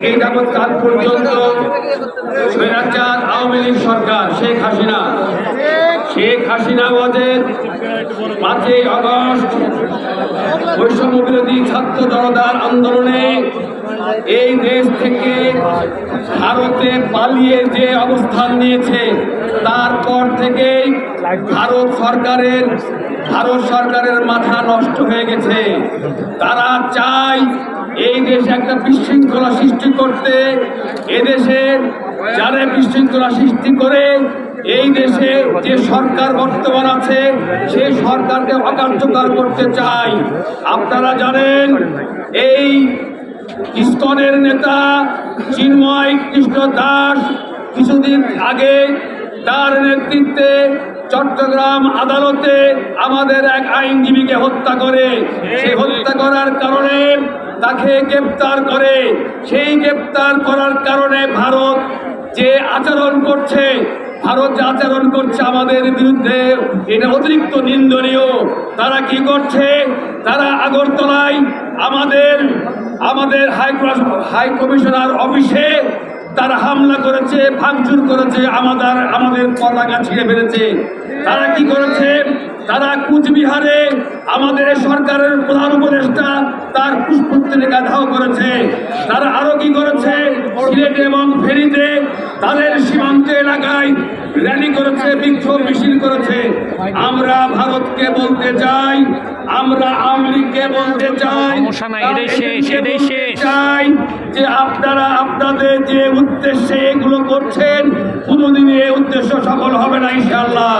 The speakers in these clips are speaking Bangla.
এই যাবৎ কাল পর্যন্ত আওয়ামী লীগ সরকার, শেখ হাসিনা শেখ হাসিনা ওদের পাঁচই আগস্ট বৈষম্য বিরোধী ছাত্র জনতার আন্দোলনে এই দেশ থেকে ভারতে পালিয়ে যে অবস্থান নিয়েছে, তারপর থেকেই ভারত সরকারের ভারত সরকারের মাথা নষ্ট হয়ে গেছে। তারা চায় এই দেশে একটা বিশৃঙ্খলা সৃষ্টি করতে এদেশে যারা বিশৃঙ্খলা সৃষ্টি করে, এই দেশে যে সরকার বর্তমান আছে, সেই সরকারকে অকার্যকর করতে চাই। আপনারা জানেন, এই ইস্কনের নেতা চিন্ময় কৃষ্ণ দাস কিছুদিন আগে তার নেতৃত্বে চট্টগ্রাম আদালতে আমাদের এক আইনজীবীকে হত্যা করে। সেই হত্যা করার কারণে তাকে গ্রেপ্তার করে। সেই গ্রেপ্তার করার কারণে ভারত যে আচরণ করছে, ভারত যে আচরণ করছে আমাদের বিরুদ্ধে এটা অতিরিক্ত নিন্দনীয়। তারা কি করছে? তারা আগরতলায় আমাদের আমাদের হাই হাই কমিশনার অফিসে তারা হামলা করেছে, ভাঙচুর করেছে, আমাদের আমাদের পতাকা ছিঁড়ে ফেলেছে। তারা কি করেছে? তারা কুচবিহারে আমাদের সরকারের প্রধান উপদেষ্টা তার পুষ্পত্রিকা ধাও করেছে। তারা আরও কি করেছে? সিলেট এবং ফেরিতে তাদের সীমান্ত এলাকায় র্যালি করেছে, বিক্ষোভ মিছিল করেছে। আমরা ভারতকে বলতে চাই আমরা আওয়ামী বলতে চাই সমস্যা নাই, এটাই শেষ, এটাই শেষ। চাই যে আপনারা আপনাদের যে উদ্দেশ্যে এগুলো করছেন কোনোদিনই এই উদ্দেশ্য সফল হবে না ইনশাল্লাহ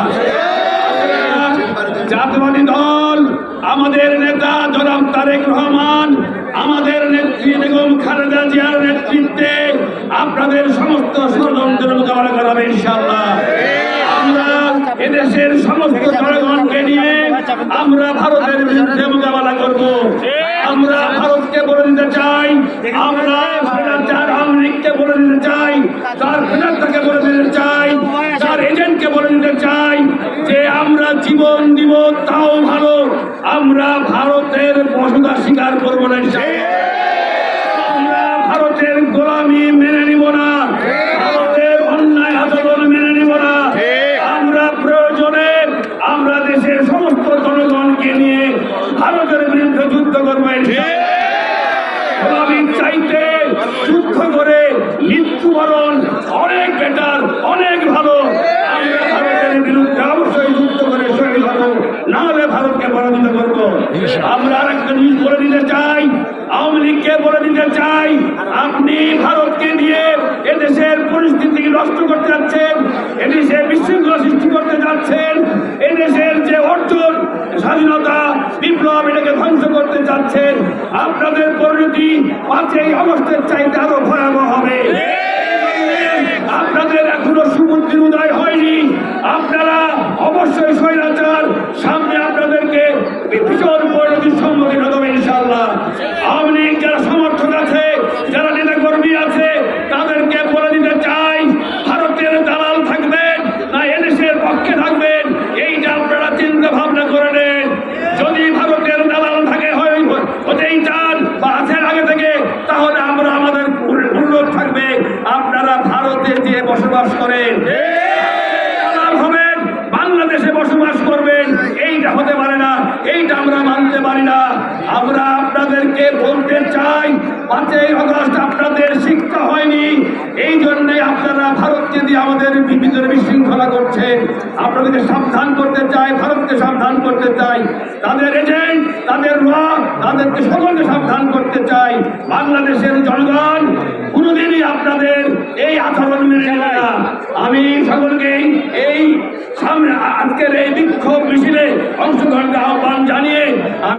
জাতীয়বাদী দল আমাদের নেতা জনাব তারেক রহমান আমাদের নেত্রী বেগম খালেদা জিয়ার নেতৃত্বে আপনাদের সমস্ত ষড়যন্ত্রের মোকাবেলা করাবে ইনশাআল্লাহ আমরা এদেশের সমস্ত জনগণকে নিয়ে আমরা ভারতের বিরুদ্ধে মোকাবেলা করব। আমরা ভারতকে বলে দিতে চাই। আমরা চার আমরিককে বলে দিতে চাই তার নেতাকে বলে দিতে চাই তার এজেন্টকে বলে দিতে চাই যে আমরা জীবন দিব তাও ভালো আমরা ভারতের বসতা স্বীকার করব না ইনশাআল্লাহ। আমরা ভারতের গোলামি মেনে নিব না ভারতের অন্যায় আচরণ মেনে নিব না আমরা প্রয়োজনে আমরা দেশের সমস্ত জনগণকে নিয়ে ভারতের বিরুদ্ধে যুদ্ধ করব গোলামি চাইতে যুদ্ধ করে মৃত্যুবরণ অনেক বেটার অনেক ভালো আমরা ভারতের বিরুদ্ধে অবশ্যই যুদ্ধ করে শহীদ হব নাহলে ভারতকে পরাজিত করব আমরা আর একটা জিনিস বলে দিতে চাই, আওয়ামী লীগকে বলে দিতে চাই, আপনি ভারতকে দিয়ে এদেশের পরিস্থিতি নষ্ট করতে যাচ্ছেন, এদেশে বিশৃঙ্খলা সৃষ্টি করতে যাচ্ছেন, এদেশের যে অর্জন, স্বাধীনতা, বিপ্লব, এটাকে ধ্বংস করতে যাচ্ছেন, আপনাদের পরিণতি পাঁচই অগস্টের চাইতে আরও ভয়াবহ হবে। আপনাদের এখনও সুমন্ত্রীর উদয় হয়নি আপনারা অবশ্যই স্বৈরাচার সামনে আপনাদেরকে ভীষণ পরিণতির সম্মুখীন হবে ইনশাল্লাহ আওয়ামী লীগ যারা সমর্থক আছে যারা নেতা কর্মী আছে তাদেরকে বলে দিতে চাই ভারতের দালাল থাকবেন না এদেশের পক্ষে থাকবেন এইটা আপনারা চিন্তা ভাবনা করে নেন যদি ভারতের দালাল থাকে হয় হতেই চান বা আছেন আগে থেকে তাহলে আমরা আমাদের অনুরোধ থাকবে আপনারা ভারতে যে বসবাস করেন দালাল হবেন বাংলাদেশে বসবাস করবেন এইটা হতে পারে না এইটা আমরা মানতে পারি না আমরা আপনাদেরকে বলতে চাই পাঁচই অগস্ট আপনাদের শিক্ষা হয়নি। এই জন্যে আপনারা ভারতকে দিয়ে আমাদের ভিতরে বিশৃঙ্খলা করছেন। আপনাদেরকে সাবধান করতে চাই, ভারতকে সাবধান করতে চাই, তাদের এজেন্ট তাদের র তাদেরকে সকলকে সাবধান করতে চাই। বাংলাদেশের জনগণ কোনোদিনই আপনাদের এই আচরণ মেনে না। আমি সকলকে এই সামনে আজকের এই বিক্ষোভ মিছিলে অংশগ্রহণ